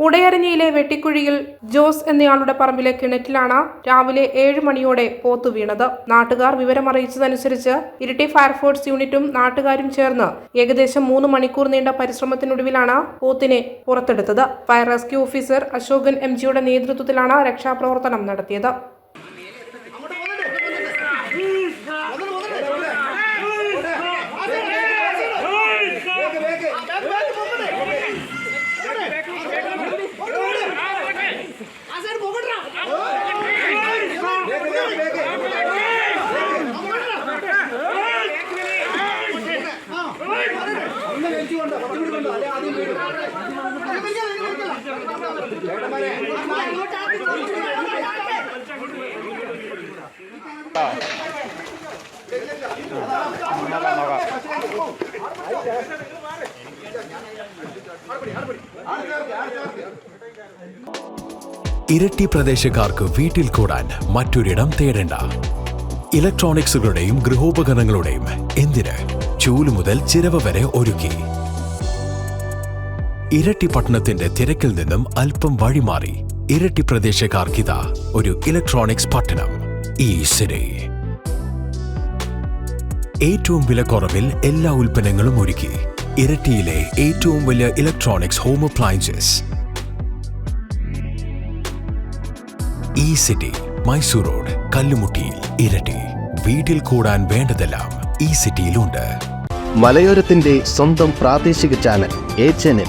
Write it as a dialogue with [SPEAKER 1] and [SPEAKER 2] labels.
[SPEAKER 1] മുടയരഞ്ഞിയിലെ വെട്ടിക്കുഴിയിൽ ജോസ് എന്നയാളുടെ പറമ്പിലെ കിണറ്റിലാണ് രാവിലെ ഏഴ് മണിയോടെ പോത്തു വീണത്. നാട്ടുകാർ വിവരമറിയിച്ചതനുസരിച്ച് ഇരിട്ടി ഫയർഫോഴ്സ് യൂണിറ്റും നാട്ടുകാരും ചേർന്ന് ഏകദേശം മൂന്ന് മണിക്കൂർ നീണ്ട പരിശ്രമത്തിനൊടുവിലാണ് പോത്തിനെ പുറത്തെടുത്തത്. Fire rescue officer Ashokan M ജിയുടെ നേതൃത്വത്തിലാണ് രക്ഷാപ്രവർത്തനം നടത്തിയത്.
[SPEAKER 2] ഇരട്ടി പ്രദേശക്കാർക്ക് വീട്ടിൽ കൂടാൻ മറ്റൊരിടം തേടേണ്ട. ഇലക്ട്രോണിക്സുകളുടെയും ഗൃഹോപകരണങ്ങളുടെയും എന്തിന്? ചൂൽ മുതൽ ചിരവ വരെ ഒരുക്കി. ഇരട്ടി പട്ടണത്തിന്റെ തിരക്കിൽ നിന്നും അല്പം വഴിമാറി ഇരട്ടി പ്രദേശക്കാർക്കിത ഒരു ഇലക്ട്രോണിക്സ് പട്ടണം ഈ സിരി ഏറ്റവും വിലക്കുറവിൽ എല്ലാ ഉൽപ്പന്നങ്ങളും ഒരുക്കി ഇരട്ടിയിലെ ഏറ്റവും വലിയ ഇലക്ട്രോണിക്സ് ഹോം അപ്ലയൻസസ് ഈ സിറ്റി മൈസൂർ റോഡ് കല്ലുമുട്ടിയിൽ ഇരട്ടി. വീട്ടിൽ കൂടാൻ വേണ്ടതെല്ലാം ഈ സിറ്റിയിലുണ്ട്
[SPEAKER 3] മലയോരത്തിന്റെ സ്വന്തം പ്രാദേശിക ചാനൽ എ ചാനൽ